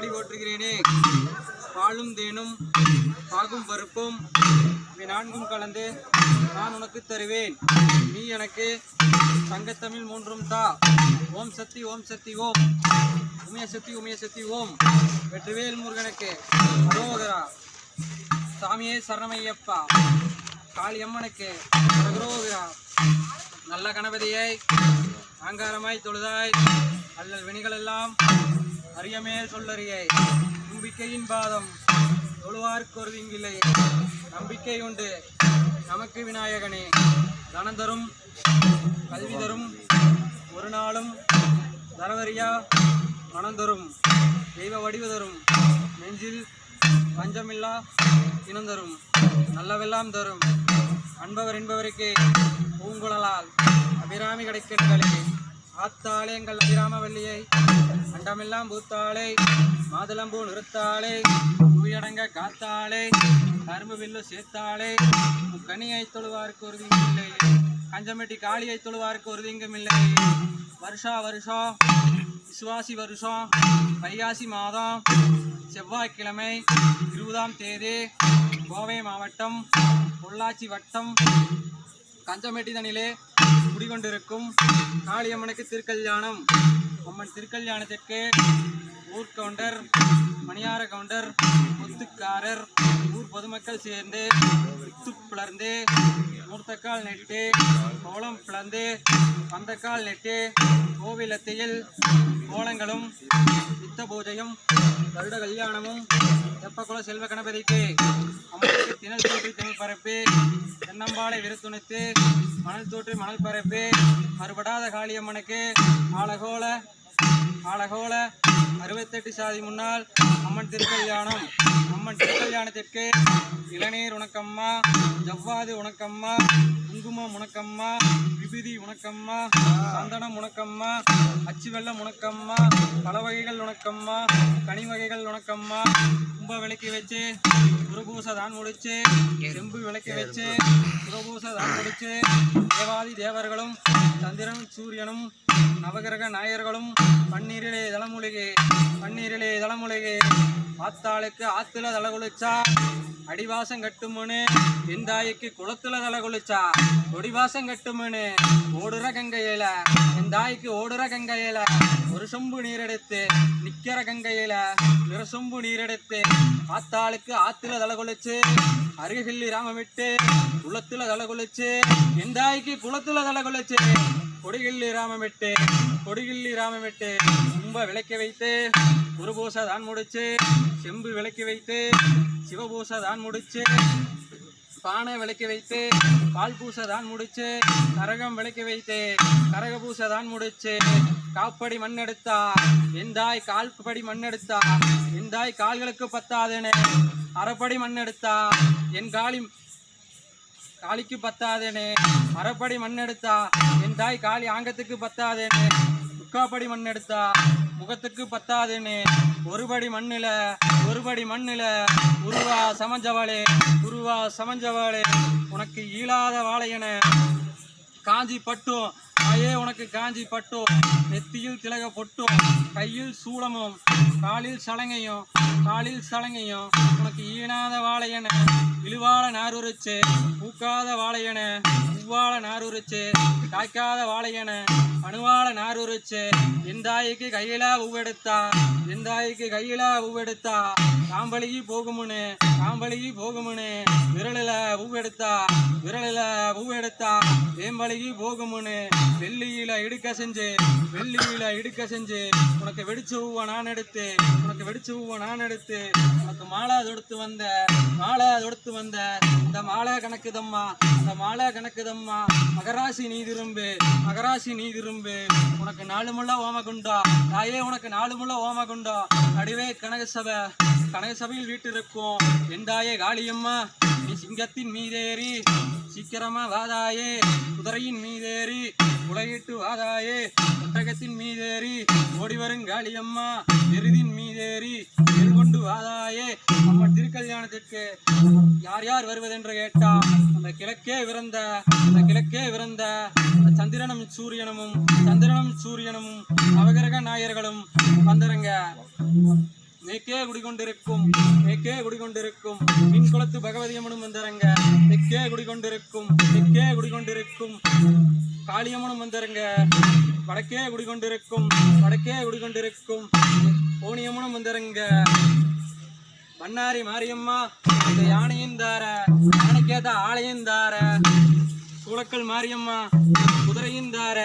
செடி போட்டிருக்கிறேனே. பாலும் தேனும் பாகும் பருப்பும் இவை நான்கும் கலந்து நான் உனக்கு தருவேன். நீ எனக்கு தங்கத்தமிழ் மூன்றும் தா. ஓம் சக்தி ஓம் சக்தி ஓம். உமைய சக்தி உமைய சக்தி ஓம். வெற்றிவேல் முருகனுக்கு அரோகரா சாமியே சரணமையப்பா. காளியம்மனுக்கு அரோகரா நல்ல கணபதியை ஆங்காரமாய் தொழுதாய். அல்லல் வினிகளெல்லாம் அரியமேல் சொல்லறியை. நம்பிக்கையின் பாதம் தொழுவார்க்கொரு இங்கில்லை நம்பிக்கை உண்டு. நமக்கு விநாயகனே. தனம் தரும் கல்வி தரும் ஒரு நாளும் தரவரியா மனம் தரும் தெய்வ வடிவு தரும் நெஞ்சில் பஞ்சமில்லா இனம் தரும் நல்லவெல்லாம் தரும். அன்பவர் என்பவருக்கு பூங்குழலால் அபிராமி கிடைக்கின்றே ஆத்தாளே எங்கள் அபிராமவல்லியை அண்டமெல்லாம் பூத்தாளே மாதுளம்பூ நிறுத்தாளே புவியடங்க காத்தாளே கரும்பு வில்லு சேர்த்தாளே கனியை தொழுவார்க்கு ஒரு இல்லை கஞ்சமெட்டி காளியை தொழுவார்க்கு ஒரு இல்லை வருஷா வருஷம் விசுவாசி வருஷம் வைகாசி மாதம் செவ்வாய்க்கிழமை இருபதாம் தேதி கோவை மாவட்டம் பொள்ளாச்சி வட்டம் கஞ்சமெட்டிதனிலே குடிகொண்டிருக்கும் காளியம்மனுக்கு திருக்கல்யாணம். அம்மன் திருக்கல்யாணத்திற்கு ஊர் கவுண்டர் மணியார கவுண்டர் முத்துக்காரர் ஊர் பொதுமக்கள் சேர்ந்து வித்து பிளர்ந்து மூர்த்தக்கால் நெட்டு கோலம் பிளந்து பந்தக்கால் நெட்டு கோவிலத்தையில் கோலங்களும் நித்த பூஜையும் வருட கல்யாணமும் தெப்பக்குல செல்வ கணபதிக்கு அம்மனுக்கு திணல் தோற்றி திணல் பரப்பு தென்னம்பாலை விருத்துணித்து மணல் தோற்றி மணல் பரப்பு மறுபடாத காளியம்மனுக்கு ஆலகோல ஆலகோல அறுபத்தெட்டு சாதி முன்னால் அம்மன் திருக்கல்யாணம். அம்மன் திருக்கல்யாணத்திற்கு இளநீர் உனக்கம்மா ஜவ்வாது உனக்கம்மா குங்குமம் உனக்கம்மா விபூதி உனக்கம்மா சந்தனம் உனக்கம்மா அச்சு வெள்ளம் உனக்கம்மா பல வகைகள் உனக்கம்மா கனி வகைகள் உனக்கம்மா. கும்ப விளக்கி வச்சு குருபூசை தான் முடிச்சு செம்பு விளக்கி வச்சு குருபூசை தான் முடிச்சு தேவாதி தேவர்களும் சந்திரன் சூரியனும் நவகிரக நாயர்களும் பன்னீரிலே தலமுழுகே பன்னீரிலே தலமுழுகே ஆத்தாளுக்கு ஆத்துல தலை குளிச்சா அடிவாசம் கட்டுமுன்னு எந்தாய்க்கு குளத்துல தலை குளிச்சா கொடிவாசம் கட்டுமுன்னு ஓடுற கங்கையில எந்தாய்க்கு ஓடுற கங்கையில ஒரு சொம்பு நீர் எடுத்து நிக்கிற கங்கையில நிற சொம்பு நீர் எடுத்து ஆத்தாளுக்கு ஆத்துல தலை குளிச்சு அருகில் ராம விட்டு குளத்துல தலை குளிச்சு எந்தாய்க்கு குளத்துல தலை குளிச்சு கொடிகில்லி ராமமிட்டு விட்டு ராமமிட்டு விட்டு கும்ப விளக்கி வைத்து குருபூச தான் முடிச்சு செம்பு விளக்கி வைத்து சிவபூச தான் முடிச்சு பானை விளக்கி வைத்து பால் பூசை தான் முடிச்சு கரகம் விளக்கி வைத்து கரக பூசை தான் முடிச்சு. காப்படி மண் எடுத்தா எந்தாய் கால்படி மண் எடுத்தா எந்தாய் கால்களுக்கு பத்தாதுன்னு அரைப்படி மண் எடுத்தா என் காலி காளிக்கு பத்தாதேனே. அறப்படி மண் எடுத்தா என் தாய் காளி ஆங்கத்துக்கு பத்தாதேனே. முக்காப்படி மண் எடுத்தா முகத்துக்கு பத்தாதேனே. ஒருபடி மண்ணில ஒருபடி மண்ணில உருவா சமஞ்சவாளே உருவா சமஞ்சவாளே. உனக்கு ஈழாத வாழையன. காஞ்சி பட்டும் தாயே உனக்கு காஞ்சி பட்டும். நெத்தியில் திலக பொட்டும். கையில் சூளமும் காலில் சலங்கையும் காலில் சலங்கையும். உனக்கு ஈனாத வாழையன இழுவாழ நாருரிச்சு பூக்காத வாழையன உவ்வாழ நாருரிச்சு காய்க்காத வாழையன அணுவாழ நாருரிச்சு. எந்தாய்க்கு கையிலா உவெடுத்தா எந்தாய்க்கு கையிலா உவெடுத்தா காம்பளிகி போகுமுன்னு காம்பளிகி போகுமுன்னு விரலில உவெடுத்தா விரலில உவெடுத்தா வேம்பழகி போகுமுன்னு வெள்ளியில இடுக்க செஞ்சு வெள்ளியில இடுக்க செஞ்சு உனக்கு வெடிச்சு ஊவ நான் எடுத்து உனக்கு வெடிச்சு ஊவ நான் எடுத்து உனக்கு மாலை தொடுத்து வந்த மாலை தொடுத்து வந்த. இந்த மாலை கணக்குதம்மா இந்த மாலை கணக்குதம்மா. மகராசி நீ திரும்பு மகராசி நீ திரும்பு. உனக்கு நாலு முள்ள ஓமகுண்டா. தாயே உனக்கு நாலு முள்ள ஓமகுண்டா. நடுவே கனக சபை கனக சபையில் வீட்டிருக்கும். என் தாயே காளியம்மா நீ சிங்கத்தின் மீதேறி. சீக்கிரமா வாதாயே. குதிரையின் மீதேறி உலகிட்டு வாதாயே. ஒட்டகத்தின் மீதேறி ஓடி வரும் காளியம்மா. எருதின் மீதேறி எருகொண்டு வாதாயே. நம்ம திருக்கல்யாணத்திற்கு யார் யார் வருவதென்று கேட்டா அந்த கிழக்கே விறந்த அந்த கிழக்கே விறந்த அந்த சந்திரனும் சூரியனும் சந்திரனும் சூரியனும் நவகிரக நாயர்களும் வந்துருங்க. மேற்கே குடிகொண்டிருக்கும் மேற்கே குடிகொண்டிருக்கும். மின் குளத்து பகவதி அம்மனும் வந்தரங்க தெற்கே குடிகொண்டிருக்கும் தெற்கே குடிகொண்டிருக்கும். காளியம்மனும் வந்தரங்க வடக்கே குடிகொண்டிருக்கும் வடக்கே குடிகொண்டிருக்கும். கோணியம்மனும் வந்தரங்க மன்னாரி மாரியம்மா இந்த யானையும் தார யானைக்கேத்த ஆலையும் தார. சூளக்கல் மாரியம்மா குதிரையும் தார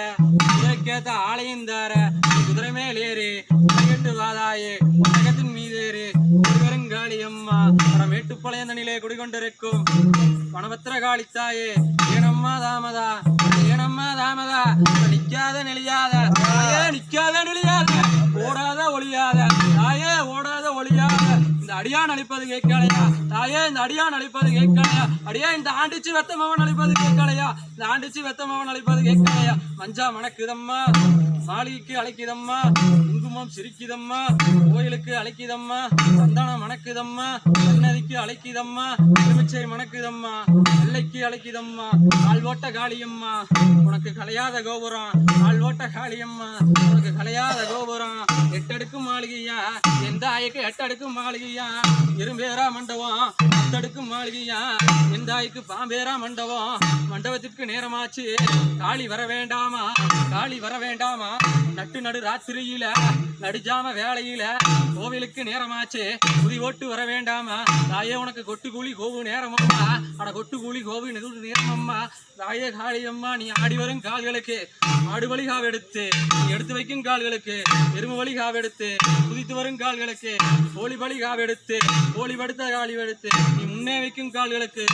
குதிரைக்கேத்த ஆலையும் தார. குதிரை மேல் ஏறி உலகட்டு வாதாயே உலகத்தின் மீதேறி ஒருவருங்காளியம்மா வட மேட்டுப்பாளையந்தனிலே குடிகொண்டிருக்கும். வனபத்திர காளித்தாயே ஏனம்மா தாமதா? ஏனம்மா தாமதா? நிக்காத நெளியாத தாயே நிக்காத நெளியாத ஓடாத ஒளியாத தாயே ஓடாத ஒளியாத. இந்த அடியான் அழிப்பது கேட்கலையா? தாயே இந்த அடியான் அழிப்பது கேட்கலையா? அடியா இந்த ஆண்டிச்சு வெத்த மவன் அழிப்பது கேட்கலையா? இந்த ஆண்டிச்சு வெத்த மவன் அழிப்பது கேட்கலையா? மஞ்சா மணக்குதம்மா. மாளிகைக்கு அழைக்குதம்மா குங்குமம் சிரிக்குதம்மா கோயிலுக்கு அழைக்குதம்மா சந்தானம் மணக்குதம்மா சன்னதிக்கு அழைக்குதம்மா எலுமிச்சை மணக்குதம்மா எல்லைக்கு அழைக்குதம்மா ஆள் ஓட்ட காளியம்மா உனக்கு கலையாத கோபுரம் ஆள் ஓட்ட காளியம்மா உனக்கு கலையாத கோபுரம் எட்டடுக்கு மாளிகையா எந்த ஆய்க்கு எட்டடுக்கு மாளிகையா இரும்பேரா மண்டபம் பத்தடுக்கு மாளிகையா எந்த ஆய்க்கு பாம்பேரா மண்டபம் மண்டபத்திற்கு நேரமாச்சு காளி வர வேண்டாமா காளி வர வேண்டாமா நட்டு நடு ராத்திரியில நடுஜாம வேலையில கோவிலுக்கு நேரமாச்சு. குதி ஓட்டு வர வேண்டாமா? தாயே உனக்கு கொட்டு கூலி கோவு நேரமம்மா. அட கொட்டு கூலி கோவு நெருடு நேரமம்மா. தாயே காளியம்மா நீ ஆடி வரும் கால்களுக்கு. ஆடு வழி காவெடுத்து நீ எடுத்து வைக்கும் கால்களுக்கு. எருமை வழி காவெடுத்து குதித்து வரும் கால்களுக்கு. கோழி பலி காவெடுத்து கோழி படுத்த காலி எடுத்து நீ முன்னே வைக்கும் கால்களுக்கு.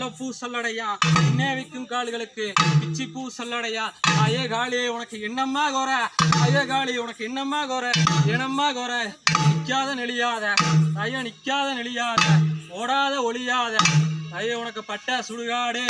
முல்லைப்பூ சல்லடையா இன்னே வைக்கும் கால்களுக்கு பிச்சி பூ சல்லடையா. தாயே காளியே உனக்கு என்னம்மா கோர? அயே காளி உனக்கு என்னம்மா கோர? என்னம்மா கோர? நிற்காத நெளியாத ஐயா நிற்காத நெளியாத ஓடாத ஒளியாத ஐயா உனக்கு பட்ட சுடுகாடு.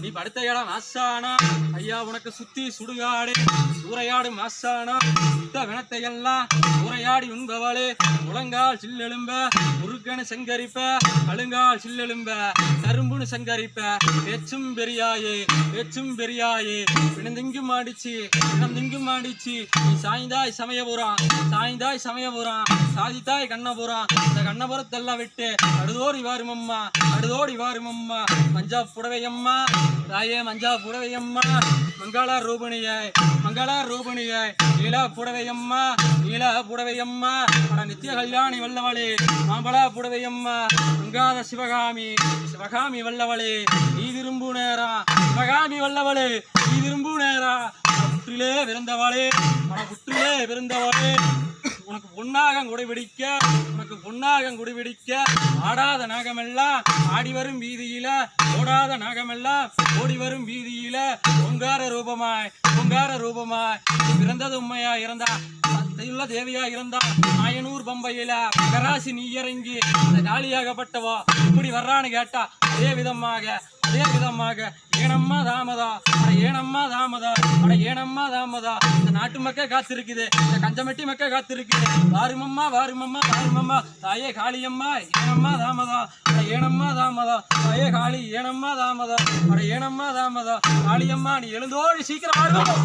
நீ படுத்த இடம் மாசானா. ஐயா உனக்கு சுத்தி சுடுகாடு. சூறையாடு மாசானா. சுத்த வினத்தை எல்லாம் சூறையாடி உண்பவளே. முழங்கால் சில்லெலும்ப முருகனு செங்கரிப்ப அழுங்கால் சில்லெலும்ப கரும்புன்னு செங்கரிப்ப. பேச்சும் பெரியாயே பேச்சும் பெரியாயே. பிணந்திங்கும் மாடிச்சு பிணந்திங்கும் மாடிச்சு நீ சாய்ந்தாய் சமயபுரம் சாய்ந்தாய் சமயபுரம். சாதித்தாய் கண்ணபுரம் இந்த கண்ணபுரத்தெல்லாம் விட்டு அடுதோடி வாருமம்மா அடுதோடி வாருமம்மா மஞ்சா புடவையம்மா தாயே மஞ்சா புடவையம்மா. மங்கள ரூபணியாய் மங்கள ரூபணியாய் நீலா புடவையம்மா நீலா புடவையம்மா. அட நித்திய கல்யாணி வல்லவளே மாம்பழா புடவையம்மா. மங்காத சிவகாமி சிவகாமி வல்லவளே நீ விரும்பு நேரா. சிவகாமி வல்லவளே நீ விரும்பு நேரா. புற்றிலே பிறந்தவளே மன புற்றிலே பிறந்தவளே. உனக்கு பொன்னாகம் குடிபிடிக்க உனக்கு பொன்னாகம் குடிபிடிக்க ஆடாத நாகமெல்லாம் ஆடி வரும் வீதியில ஓடாத நாகமெல்லாம் ஓடி வரும் வீதியில பொங்கார ரூபமாய் பொங்கார ரூபமாய் பிறந்தது உண்மையா இருந்தா உள்ள தேவியா இருந்தா நாயனூர் பம்பையில கராசி நீ இறங்கி அந்த காலியாகப்பட்டவா இப்படி வர்றான்னு கேட்டா அதே விதமாக அதே விதமாக ஏனம்மா தாமதா? அட ஏனம்மா தாமதா? அட ஏனம்மா தாமதா? இந்த நாட்டு மக்கள் காத்திருக்குது இந்த கஞ்சமெட்டி மக்கள் காத்திருக்குது. வாருமம்மா வாருமம்மா வாருமம்மா தாயே காளியம்மா ஏனம்மா தாமதா? அட ஏனம்மா தாமதா? தாயே காளி ஏனம்மா தாமதா? அட ஏனம்மா தாமதா? காளியம்மா நீ எழுந்தோடு சீக்கிரம் வாருமம்மா.